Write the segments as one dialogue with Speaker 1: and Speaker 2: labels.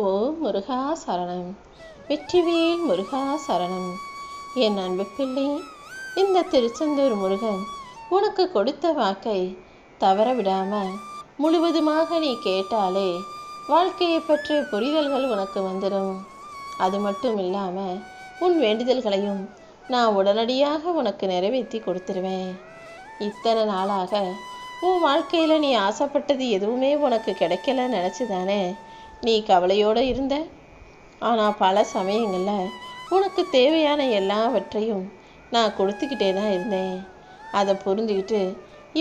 Speaker 1: ஓ முருகா சரணம். வெற்றிவேல் முருகா சரணம். என் அன்பு பிள்ளை இந்த திருச்செந்தூர் முருகன் உனக்கு கொடுத்த வாக்கை தவற விடாம முழுவதுமாக நீ கேட்டாலே வாழ்க்கையை பற்றிய புரிதல்கள் உனக்கு வந்துடும் அது மட்டும் இல்லாம உன் வேண்டுதல்களையும் நான் உடனடியாக உனக்கு நிறைவேற்றி கொடுத்துருவேன். இத்தனை நாளாக உன் வாழ்க்கையில் நீ ஆசைப்பட்டது எதுவுமே உனக்கு கிடைக்கல நினச்சிதானே? நீ கவலையோடு இருந்த? ஆனால் பல சமயங்களில் உனக்கு தேவையான எல்லாவற்றையும் நான் கொடுத்துக்கிட்டே தான் இருந்தேன். அதை புரிஞ்சுக்கிட்டு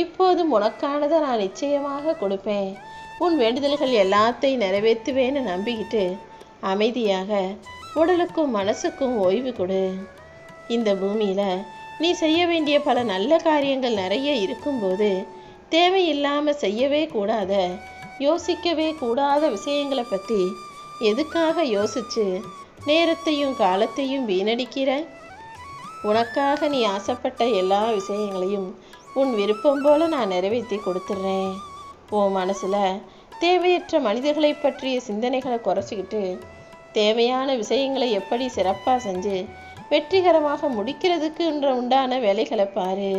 Speaker 1: இப்போது உனக்கானதை நான் நிச்சயமாக கொடுப்பேன். உன் வேண்டுதல்கள் எல்லாத்தையும் நிறைவேற்றுவேன்னு நம்பிக்கிட்டு அமைதியாக உடலுக்கும் மனசுக்கும் ஓய்வு கொடு. இந்த பூமியில் நீ செய்ய வேண்டிய பல நல்ல காரியங்கள் நிறைய இருக்கும்போது தேவையில்லாமல் செய்யவே கூடாத. யோசிக்கவே கூடாத விஷயங்களை பற்றி எதுக்காக யோசிச்சு நேரத்தையும் காலத்தையும் வீணடிக்கிற? உனக்காக நீ ஆசைப்பட்ட எல்லா விஷயங்களையும் உன் விருப்பம் போல நான் நிறைவேற்றி கொடுத்துட்றேன் உன் மனசில் தேவையற்ற மனிதர்களை பற்றிய சிந்தனைகளை குறைச்சிக்கிட்டு தேவையான விஷயங்களை எப்படி சிறப்பாக செஞ்சு வெற்றிகரமாக முடிக்கிறதுக்குன்ற உண்டான வேலைகளை பாரு.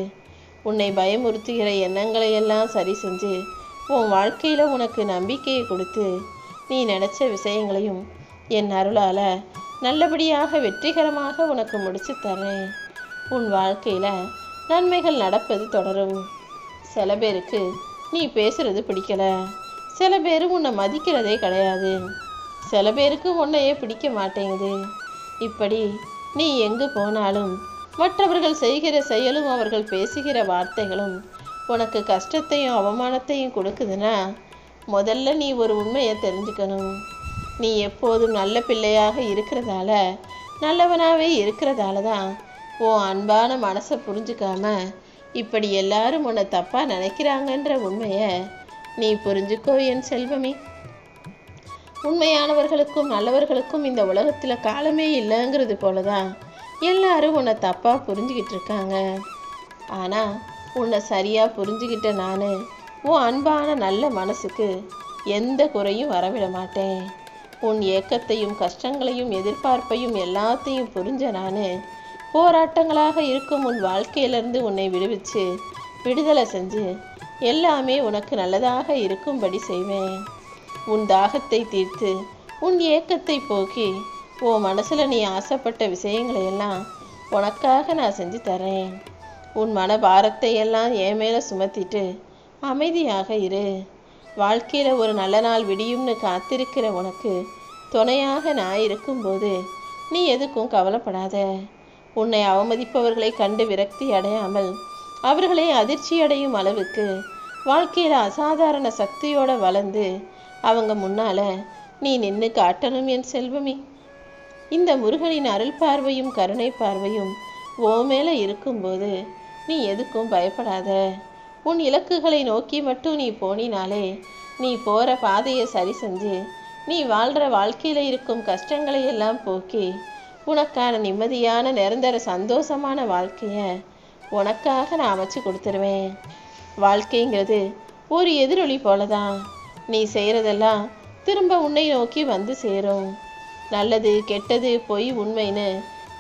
Speaker 1: உன்னை பயமுறுத்துகிற எண்ணங்களை எல்லாம் சரி செஞ்சு உன் வாழ்க்கையில் உனக்கு நம்பிக்கையை கொடுத்து நீ நினச்ச விஷயங்களையும் என் அருளால் நல்லபடியாக வெற்றிகரமாக உனக்கு முடித்து தரேன். உன் வாழ்க்கையில் நன்மைகள் நடப்பது தொடரும். சில பேருக்கு நீ பேசுறது பிடிக்கல. சில பேர் உன்னை மதிக்கிறதே கிடையாது. சில பேருக்கு உன்னையே பிடிக்க மாட்டேங்குது. இப்படி நீ எங்கு போனாலும் மற்றவர்கள் செய்கிற செயலும் அவர்கள் பேசுகிற வார்த்தைகளும் உனக்கு கஷ்டத்தையும் அவமானத்தையும் கொடுக்குதுன்னா முதல்ல நீ ஒரு உண்மையை தெரிஞ்சுக்கணும். நீ எப்போதும் நல்ல பிள்ளையாக இருக்கிறதால நல்லவனாகவே இருக்கிறதால தான் உன் அன்பான மனசை புரிஞ்சுக்காம இப்படி எல்லாரும் உன்னை தப்பாக நினைக்கிறாங்கன்ற உண்மையை நீ புரிஞ்சுக்கோ என் செல்வமே. உண்மையானவர்களுக்கும் நல்லவர்களுக்கும் இந்த உலகத்தில் காலமே இல்லைங்கிறது போல தான் எல்லாரும் உன்னை தப்பாக புரிஞ்சுக்கிட்டு இருக்காங்க. ஆனால் உன்னை சரியாக புரிஞ்சுக்கிட்ட நான். உன் அன்பான நல்ல மனசுக்கு எந்த குறையும் வரவிட மாட்டேன். உன் ஏக்கத்தையும் கஷ்டங்களையும் எதிர்பார்ப்பையும் எல்லாத்தையும் புரிஞ்ச நான். போராட்டங்களாக இருக்கும் உன் வாழ்க்கையிலிருந்து உன்னை விடுவிச்சு விடுதலை செஞ்சு எல்லாமே உனக்கு நல்லதாக இருக்கும்படி செய்வேன். உன் தாகத்தை தீர்த்து உன் ஏக்கத்தை போக்கி உன் மனசில் நீ ஆசைப்பட்ட விஷயங்களை எல்லாம் உனக்காக நான் செஞ்சு தரேன். உன் மன பாரத்தை எல்லாம் என் மேலே சுமத்திட்டு அமைதியாக இரு. வாழ்க்கையில் ஒரு நல்ல நாள் விடியும்னு காத்திருக்கிற உனக்கு துணையாக நான் இருக்கும்போது நீ எதுக்கும் கவலைப்படாத. உன்னை அவமதிப்பவர்களை கண்டு விரக்தி அடையாமல் அவர்களை அதிர்ச்சி அடையும் அளவுக்கு வாழ்க்கையில் அசாதாரண சக்தியோட வளர்ந்து அவங்க முன்னால நீ நின்று காட்டணும் என் செல்வமே. இந்த முருகனின் அருள் பார்வையும் கருணை பார்வையும் ஓ மேலே இருக்கும்போது நீ எதுக்கும் பயப்படாத. உன் இலக்குகளை நோக்கி மட்டும் நீ போனினாலே நீ போகிற பாதையை சரி செஞ்சு நீ வாழ்கிற வாழ்க்கையில் இருக்கும் கஷ்டங்களை எல்லாம் போக்கி உனக்கான நிம்மதியான நிரந்தர சந்தோஷமான வாழ்க்கையை உனக்காக நான் அமைச்சு கொடுத்துருவேன். வாழ்க்கைங்கிறது ஒரு எதிரொலி போல தான் நீ செய்கிறதெல்லாம் திரும்ப உன்னை நோக்கி வந்து சேரும். நல்லது கெட்டது பொய் உண்மைன்னு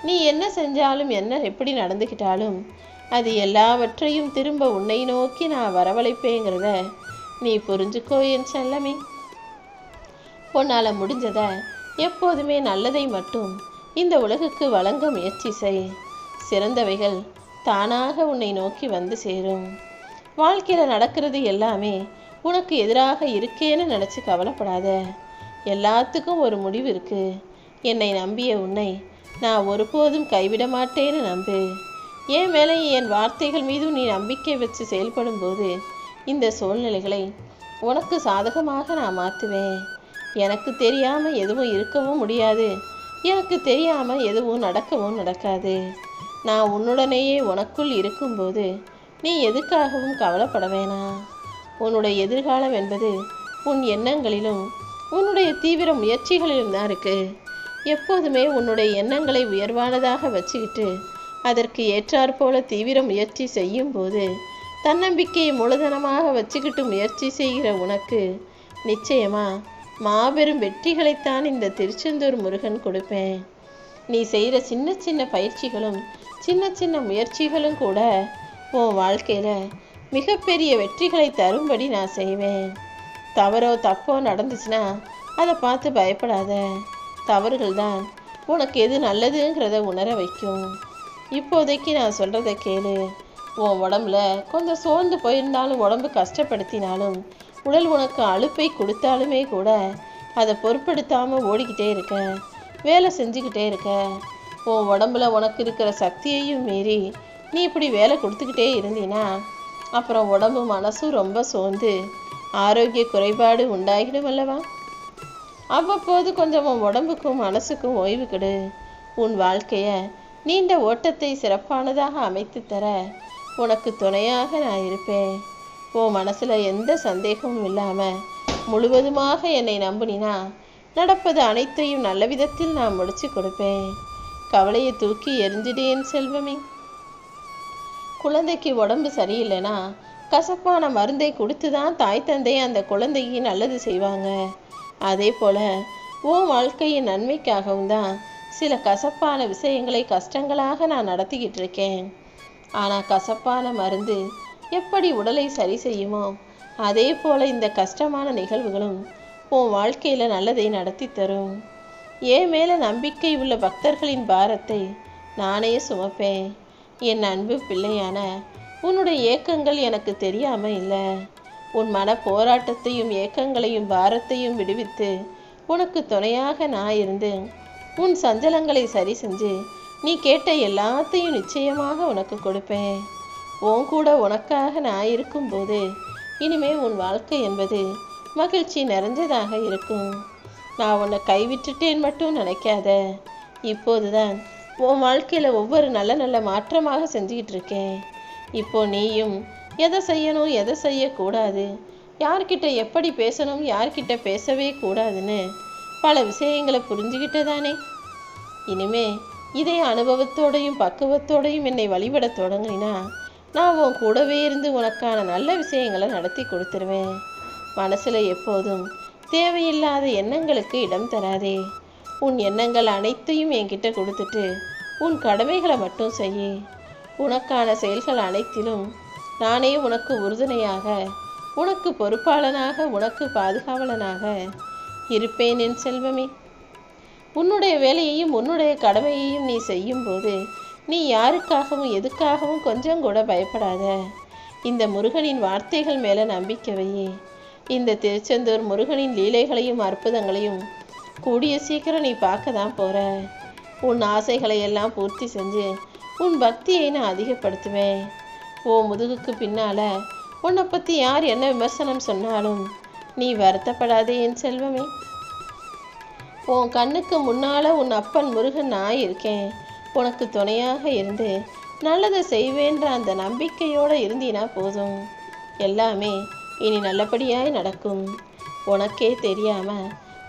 Speaker 1: நீ என்ன செஞ்சாலும் என்ன எப்படி நடந்துக்கிட்டாலும் அது எல்லாவற்றையும் திரும்ப உன்னை நோக்கி நான் வரவழைப்பேங்கிறத நீ புரிஞ்சுக்கோ என் செல்லமே. உன்னால் முடிஞ்சதை எப்போதுமே நல்லதை மட்டும் இந்த உலகுக்கு வழங்க முயற்சி செய். சிறந்தவைகள் தானாக உன்னை நோக்கி வந்து சேரும். வாழ்க்கையில் நடக்கிறது எல்லாமே உனக்கு எதிராக இருக்கேன்னு நினச்சி கவலைப்படாத. எல்லாத்துக்கும் ஒரு முடிவு இருக்குது என்னை நம்பிய உன்னை நான் ஒருபோதும் கைவிட மாட்டேன்னு நம்பு. என் மேலே என் வார்த்தைகள் மீதும் நீ நம்பிக்கை வச்சு செயல்படும் போது இந்த சூழ்நிலைகளை உனக்கு சாதகமாக நான் மாற்றுவேன். எனக்கு தெரியாமல் எதுவும் இருக்கவும் முடியாது. எனக்கு தெரியாமல் எதுவும் நடக்கவும் நடக்காது. நான் உன்னுடனேயே உனக்குள் இருக்கும்போது நீ எதுக்காகவும் கவலைப்பட வேணாம். உன்னுடைய எதிர்காலம் என்பது உன் எண்ணங்களிலும் உன்னுடைய தீவிர முயற்சிகளிலும் தான் இருக்குது எப்போதுமே உன்னுடைய எண்ணங்களை உயர்வானதாக வச்சுக்கிட்டு அதற்கு ஏற்றாற்போல தீவிர முயற்சி செய்யும் போது தன்னம்பிக்கையை மூலதனமாக வச்சுக்கிட்டு முயற்சி செய்கிற உனக்கு நிச்சயமா மாபெரும் வெற்றிகளைத்தான் இந்த திருச்செந்தூர் முருகன் கொடுப்பேன். நீ செய்கிற சின்ன சின்ன பயிற்சிகளும் சின்ன சின்ன முயற்சிகளும் கூட உன் வாழ்க்கையில் மிகப்பெரிய வெற்றிகளை தரும்படி நான் செய்வேன். தவறோ தப்போ நடந்துச்சுன்னா அதை பார்த்து பயப்படாத. தவறுகள் தான் உனக்கு எது நல்லதுங்கிறத உணர வைக்கும். இப்போதைக்கு நான் சொல்கிறத கேளு. உன் உடம்புல கொஞ்சம் சோர்ந்து போயிருந்தாலும் உடம்பு கஷ்டப்படுத்தினாலும் உடல் உனக்கு அலுப்பை கொடுத்தாலுமே கூட அதை பொருட்படுத்தாமல் ஓடிக்கிட்டே இருக்க வேலை செஞ்சுக்கிட்டே இருக்க. உன் உடம்புல உனக்கு இருக்கிற சக்தியையும் மீறி நீ இப்படி வேலை கொடுத்துக்கிட்டே இருந்தீன்னா அப்புறம் உடம்பு மனசும் ரொம்ப சோர்ந்து ஆரோக்கிய குறைபாடு உண்டாகிடும் அல்லவா? அவ்வப்போது கொஞ்சம் உன் உடம்புக்கும் மனசுக்கும் ஓய்வு கெடு. உன் வாழ்க்கையை நீண்ட ஓட்டத்தை சிறப்பானதாக அமைத்து தர உனக்கு துணையாக நான் இருப்பேன். உன் மனசில் எந்த சந்தேகமும் இல்லாமல் முழுவதுமாக என்னை நம்பினா நடப்பது அனைத்தையும் நல்ல விதத்தில் நான் முடிச்சு கொடுப்பேன். கவலையை தூக்கி எரிஞ்சிடேன் செல்வமே. குழந்தைக்கு உடம்பு சரியில்லைனா கசப்பான மருந்தை கொடுத்து தான் தாய் தந்தை அந்த குழந்தைக்கு நல்லது செய்வாங்க. அதே போல் உன் வாழ்க்கையின் நன்மைக்காகவும் தான் சில கசப்பான விஷயங்களை கஷ்டங்களாக நான் நடத்திக்கிட்டு இருக்கேன் ஆனால் கசப்பான மருந்து எப்படி உடலை சரி செய்யுமோ அதே போல் இந்த கஷ்டமான நிகழ்வுகளும் உன் வாழ்க்கையில் நல்லதை நடத்தி தரும். என் மேலே நம்பிக்கை உள்ள பக்தர்களின் பாரத்தை நானே சுமப்பேன். என் அன்பு பிள்ளையான உன்னுடைய ஏக்கங்கள் எனக்கு தெரியாமல் இல்லை. உன் மன போராட்டத்தையும் ஏக்கங்களையும் பாரத்தையும் விடுவித்து உனக்கு துணையாக நான் இருந்து உன் சஞ்சலங்களை சரி செஞ்சு நீ கேட்ட எல்லாத்தையும் நிச்சயமாக உனக்கு கொடுப்பேன். உன் கூட உனக்காக நான் இருக்கும்போது இனிமே உன் வாழ்க்கை என்பது மகிழ்ச்சி நிறைஞ்சதாக இருக்கும். நான் உன்னை கைவிட்டுட்டேன் மட்டும் நினைக்காத. இப்போதுதான் உன் வாழ்க்கையில் ஒவ்வொரு நல்ல நல்ல மாற்றமாக செஞ்சுக்கிட்டு இருக்கேன். இப்போ நீயும் எதை செய்யணும் எதை செய்யக்கூடாது யார்கிட்ட எப்படி பேசணும் யார்கிட்ட பேசவே கூடாதுன்னு பல விஷயங்களை புரிஞ்சுக்கிட்டதானே இனிமே இதே அனுபவத்தோடையும் பக்குவத்தோடையும் என்னை வழிபட தொடங்கினா நான் உன் கூடவே இருந்து உனக்கான நல்ல விஷயங்களை நடத்தி கொடுத்துருவேன். மனசில் எப்போதும் தேவையில்லாத எண்ணங்களுக்கு இடம் தராதே. உன் எண்ணங்கள் அனைத்தையும் என்கிட்ட கொடுத்துட்டு உன் கடமைகளை மட்டும் செய்ய. உனக்கான செயல்கள் அனைத்திலும் நானே உனக்கு உறுதுணையாக உனக்கு பொறுப்பாளனாக உனக்கு பாதுகாவலனாக இருப்பேன் என் செல்வமே. உன்னுடைய வேலையையும் உன்னுடைய கடமையையும் நீ செய்யும்போது நீ யாருக்காகவும் எதுக்காகவும் கொஞ்சம் கூட பயப்படாத. இந்த முருகனின் வார்த்தைகள் மேலே நம்பிக்கவையே இந்த திருச்செந்தூர் முருகனின் லீலைகளையும் அற்புதங்களையும் கூடிய சீக்கிரம் நீ பார்க்க தான் போகிற உன் ஆசைகளை எல்லாம் பூர்த்தி செஞ்சு உன் பக்தியை நான் அதிகப்படுத்துவேன். ஓ முதுகுக்கு பின்னால உன்னை பற்றி யார் என்ன விமர்சனம் சொன்னாலும் நீ வருத்தப்படாதே என் செல்வமே. உன் கண்ணுக்கு முன்னால உன் அப்பன் முருகன் நான் இருக்கேன். உனக்கு துணையாக இருந்து நல்லதை செய்வேன்ற அந்த நம்பிக்கையோடு இருந்தினா போதும். எல்லாமே இனி நல்லபடியாய் நடக்கும். உனக்கே தெரியாம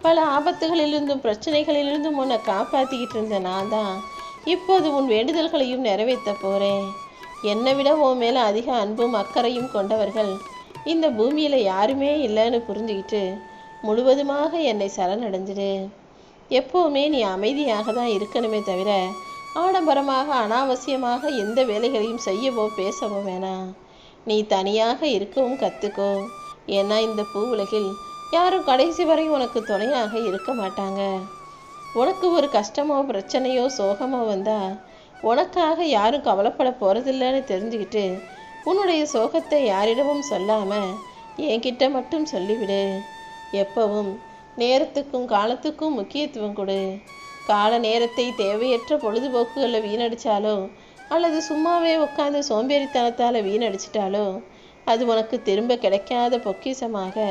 Speaker 1: பல ஆபத்துகளிலிருந்தும் பிரச்சனைகளிலிருந்தும் உன்னை காப்பாற்றிக்கிட்டு இருந்த நான் தான் இப்போது உன் வேண்டுதல்களையும் நிறைவேற்ற போறேன். என்னை விட உன் மேலே அதிக அன்பும் அக்கறையும் கொண்டவர்கள் இந்த பூமியில் யாருமே இல்லைன்னு புரிஞ்சுக்கிட்டு முழுவதுமாக என்னை சரணடைஞ்சிடு எப்போவுமே நீ அமைதியாக தான் இருக்கணுமே தவிர ஆடம்பரமாக அனாவசியமாக எந்த வேலைகளையும் செய்யவோ பேசவோ வேணாம். நீ தனியாக இருக்கவும் கற்றுக்கோ ஏன்னா இந்த பூ உலகில் யாரும் கடைசி வரை உனக்கு துணையாக இருக்க மாட்டாங்க. உனக்கு ஒரு கஷ்டமோ பிரச்சனையோ சோகமோ வந்தால் உனக்காக யாரும் கவலைப்பட போகிறதில்லன்னு தெரிஞ்சுக்கிட்டு உன்னுடைய சோகத்தை யாரிடமும் சொல்லாம என்கிட்ட மட்டும் சொல்லிவிடு. எப்பவும் நேரத்துக்கும் காலத்துக்கும் முக்கியத்துவம் கொடு. கால நேரத்தை தேவையற்ற பொழுதுபோக்குகளில் வீணடிச்சாலோ அல்லது சும்மாவே உட்காந்து சோம்பேறித்தனத்தால் வீணடிச்சிட்டாலோ அது உனக்கு திரும்ப கிடைக்காத பொக்கிஷமாக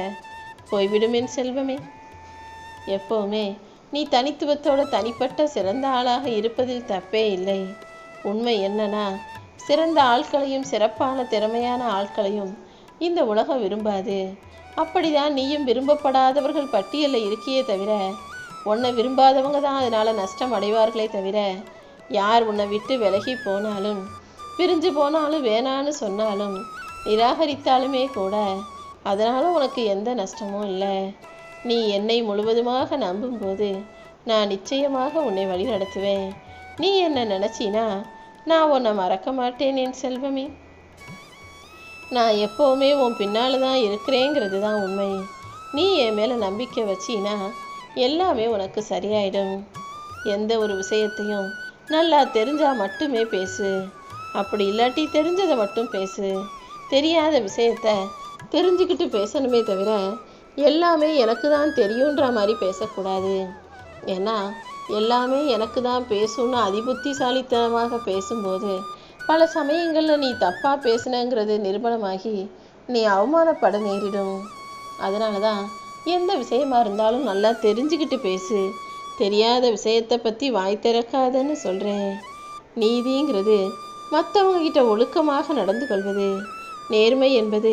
Speaker 1: போய்விடும் என் செல்வமே. எப்போவுமே நீ தனித்துவத்தோட தனிப்பட்ட சிறந்த ஆளாக இருப்பதில் தப்பே இல்லை. உண்மை என்னன்னா சிறந்த ஆட்களையும் சிறப்பான திறமையான ஆட்களையும் இந்த உலகம் விரும்பாது. அப்படிதான் நீயும் விரும்பப்படாதவர்கள் பட்டியலில் இருக்கியே தவிர உன்னை விரும்பாதவங்க தான் அதனால் நஷ்டம் அடைவார்களே தவிர யார் உன்னை விட்டு விலகி போனாலும் பிரிஞ்சு போனாலும் வேணான்னு சொன்னாலும் நிராகரித்தாலுமே கூட அதனால் உனக்கு எந்த நஷ்டமும் இல்லை. நீ என்னை முழுவதுமாக நம்பும்போது நான் நிச்சயமாக உன்னை வழி நடத்துவேன் நீ என்ன நினச்சினா நான் உன்னை மறக்க மாட்டேன் என் செல்வமே. நான் எப்போவுமே உன் பின்னால் தான் இருக்கிறேங்கிறது தான் உண்மை. நீ என் மேலே நம்பிக்கை வச்சினா எல்லாமே உனக்கு சரியாயிடும். எந்த ஒரு விஷயத்தையும் நல்லா தெரிஞ்சால் மட்டுமே பேசு. அப்படி இல்லாட்டி தெரிஞ்சதை மட்டும் பேசு. தெரியாத விஷயத்த தெரிஞ்சுக்கிட்டு பேசணுமே தவிர எல்லாமே எனக்கு தான் தெரியுன்ற மாதிரி பேசக்கூடாது. ஏன்னா எல்லாமே எனக்கு தான் பேசும்னு அதிபுத்திசாலித்தனமாக பேசும்போது பல சமயங்களில் நீ தப்பாக பேசுனங்கிறது நிரூபணமாகி நீ அவமானப்பட நேரிடும். அதனால தான் எந்த விஷயமா இருந்தாலும் நல்லா தெரிஞ்சுக்கிட்டு பேசு. தெரியாத விஷயத்தை பற்றி வாய் திறக்காதன்னு சொல்கிறேன் நீதிங்கிறது மற்றவங்க கிட்ட ஒழுக்கமாக நடந்து கொள்வது. நேர்மை என்பது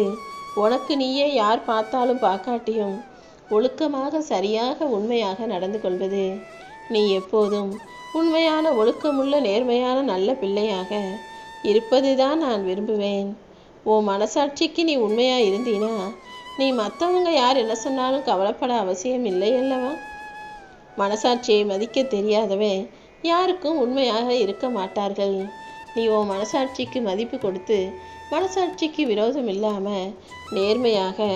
Speaker 1: உனக்கு நீயே யார் பார்த்தாலும் பார்க்காட்டியும் ஒழுக்கமாக சரியாக உண்மையாக நடந்து கொள்வது. நீ எப்போதும் உண்மையான ஒழுக்கமுள்ள நேர்மையான நல்ல பிள்ளையாக இருப்பதுதான் நான் விரும்புவேன். உன் மனசாட்சிக்கு நீ உண்மையாக இருந்தீனா நீ மற்றவங்க யார் என்ன சொன்னாலும் கவலைப்பட அவசியம் இல்லை அல்லவா? மனசாட்சியை மதிக்க தெரியாதவன் யாருக்கும் உண்மையாக இருக்க மாட்டார்கள். நீ உன் மனசாட்சிக்கு மதிப்பு கொடுத்து மனசாட்சிக்கு விரோதம் இல்லாமல் நேர்மையாக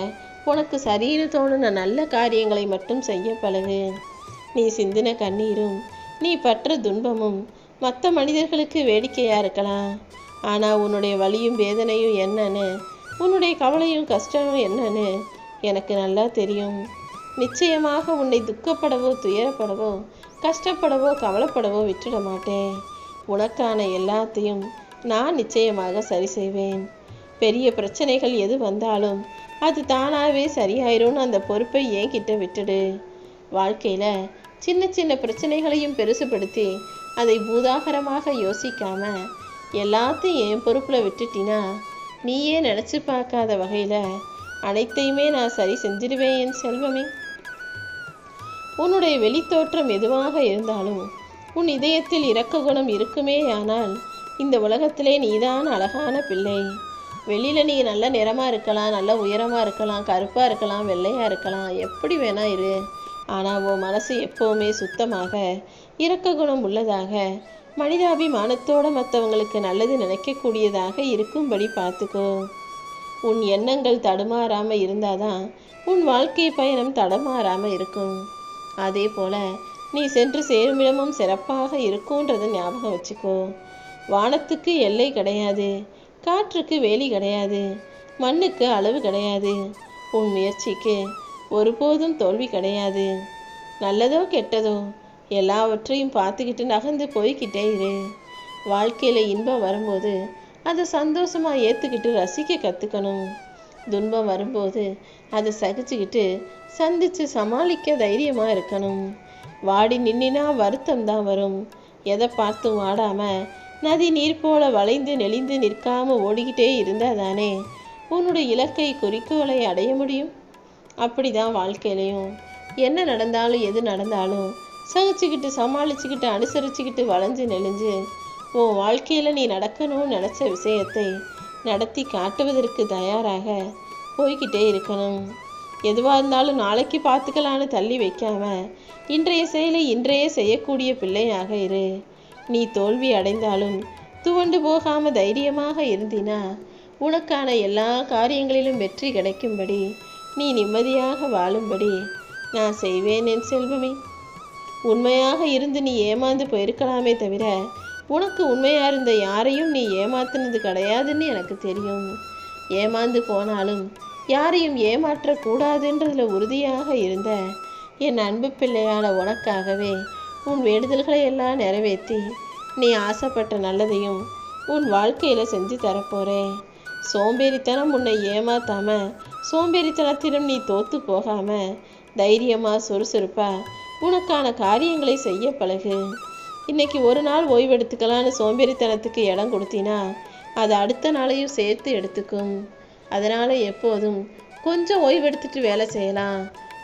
Speaker 1: உனக்கு சரின்னு தோணுன நல்ல காரியங்களை மட்டும் செய்ய பழகு. நீ சிந்தின கண்ணீரும் நீ பற்ற துன்பமும் மற்ற மனிதர்களுக்கு வேடிக்கையாக இருக்கலாம். ஆனால் உன்னுடைய வலியும் வேதனையும் என்னன்னு உன்னுடைய கவலையும் கஷ்டமும் என்னன்னு எனக்கு நல்லா தெரியும். நிச்சயமாக உன்னை துக்கப்படவோ துயரப்படவோ கஷ்டப்படவோ கவலைப்படவோ விட்டுட மாட்டேன். உனக்கான எல்லாத்தையும் நான் நிச்சயமாக சரி செய்வேன். பெரிய பிரச்சனைகள் எது வந்தாலும் அது தானாகவே சரியாயிரும்னு அந்த பொறுப்பை என்கிட்ட விட்டுடு. வாழ்க்கையில் சின்ன சின்ன பிரச்சனைகளையும் பெருசுபடுத்தி அதை பூதாகரமாக யோசிக்காம எல்லாத்தையும் என் பொறுப்பில் விட்டுட்டினா நீயே நினச்சி பார்க்காத வகையில் அனைத்தையுமே நான் சரி செஞ்சிடுவேன் என் செல்வமே. உன்னுடைய வெளித்தோற்றம் எதுவாக இருந்தாலும் உன் இதயத்தில் இரக்க குணம் இருக்குமே ஆனால் இந்த உலகத்திலே நீதான் அழகான பிள்ளை. வெளியில் நீ நல்ல நிறமாக இருக்கலாம் நல்ல உயரமாக இருக்கலாம் கருப்பாக இருக்கலாம் வெள்ளையாக இருக்கலாம் எப்படி வேணா இரு. ஆனால் உன் மனசு எப்போவுமே சுத்தமாக இரக்க குணம் உள்ளதாக மனிதாபிமானத்தோட மற்றவங்களுக்கு நல்லது நினைக்கக்கூடியதாக இருக்கும்படி பார்த்துக்கோ. உன் எண்ணங்கள் தடுமாறாமல் இருந்தாதான் உன் வாழ்க்கை பயணம் தடமாறாமல் இருக்கும். அதே போல நீ சென்று சேருமிடமும் சிறப்பாக இருக்கும்ன்றதை ஞாபகம் வச்சுக்கோ. வானத்துக்கு எல்லை கிடையாது காற்றுக்கு வேலி கிடையாது மண்ணுக்கு அளவு கிடையாது. உன் முயற்சிக்கு ஒருபோதும் தோல்வி கிடையாது. நல்லதோ கெட்டதோ எல்லாவற்றையும் பார்த்துக்கிட்டு நகர்ந்து போய்கிட்டே இரு. வாழ்க்கையில் இன்பம் வரும்போது அதை சந்தோஷமாக ஏற்றுக்கிட்டு ரசிக்க கற்றுக்கணும் துன்பம் வரும்போது அதை சகிச்சுக்கிட்டு சந்தித்து சமாளிக்க தைரியமாக இருக்கணும். வாடி நின்னா வருத்தம் தான் வரும். எதை பார்த்தும் வாடாமல் நதி நீர் போல வளைந்து நெளிந்து நிற்காமல் ஓடிக்கிட்டே இருந்தால் தானே உன்னுடைய இலக்கை குறிக்கோளை அடைய முடியும்? அப்படிதான் வாழ்க்கையிலையும். என்ன நடந்தாலும் எது நடந்தாலும் சகிச்சுக்கிட்டு சமாளிச்சுக்கிட்டு அனுசரிச்சுக்கிட்டு வளைஞ்சு நெளிஞ்சு உன் வாழ்க்கையில் நீ நடக்கணும்னு நினச்ச விஷயத்தை நடத்தி காட்டுவதற்கு தயாராக போய்கிட்டே இருக்கணும். எதுவாக இருந்தாலும் நாளைக்கு பார்த்துக்கலான்னு தள்ளி வைக்காம இன்றைய செயலை இன்றைய செய்யக்கூடிய பிள்ளையாக இரு. நீ தோல்வி அடைந்தாலும் துவண்டு போகாம தைரியமாக இருந்தினா உனக்கான எல்லா காரியங்களிலும் வெற்றி கிடைக்கும்படி நீ நிம்மதியாக வாழும்படி நான் செய்வேன் என் செல்வமே. உண்மையாக இருந்து நீ ஏமாந்து போயிருக்கலாமே தவிர உனக்கு உண்மையாக இருந்த யாரையும் நீ ஏமாத்தினது கிடையாதுன்னு எனக்கு தெரியும். ஏமாந்து போனாலும் யாரையும் ஏமாற்றக்கூடாதுன்றதில் உறுதியாக இருந்த என் அன்பு பிள்ளையான உனக்காகவே உன் வேண்டுதல்களை எல்லாம் நிறைவேற்றி நீ ஆசைப்பட்ட நல்லதையும் உன் வாழ்க்கையில் செஞ்சு தரப்போகிறேன் சோம்பேறித்தனம் உன்னை ஏமாத்தாமல் சோம்பேறித்தனத்திலும் நீ தோத்து போகாம தைரியமா சுறுசுறுப்பா. உனக்கான காரியங்களை செய்ய பழகு. இன்னைக்கு ஒரு நாள் ஓய்வெடுத்துக்கலான்னு சோம்பேறித்தனத்துக்கு இடம் கொடுத்தினா அது அடுத்த நாளையும் சேர்த்து எடுத்துக்கும். அதனால் எப்போதும் கொஞ்சம் ஓய்வெடுத்துட்டு வேலை செய்யலாம்.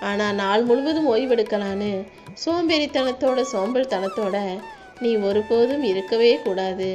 Speaker 1: ஆனால் நாள் முழுவதும் ஓய்வெடுக்கலான்னு சோம்பேறித்தனத்தோட சோம்பல் தனத்தோட நீ ஒருபோதும் இருக்கவே கூடாது.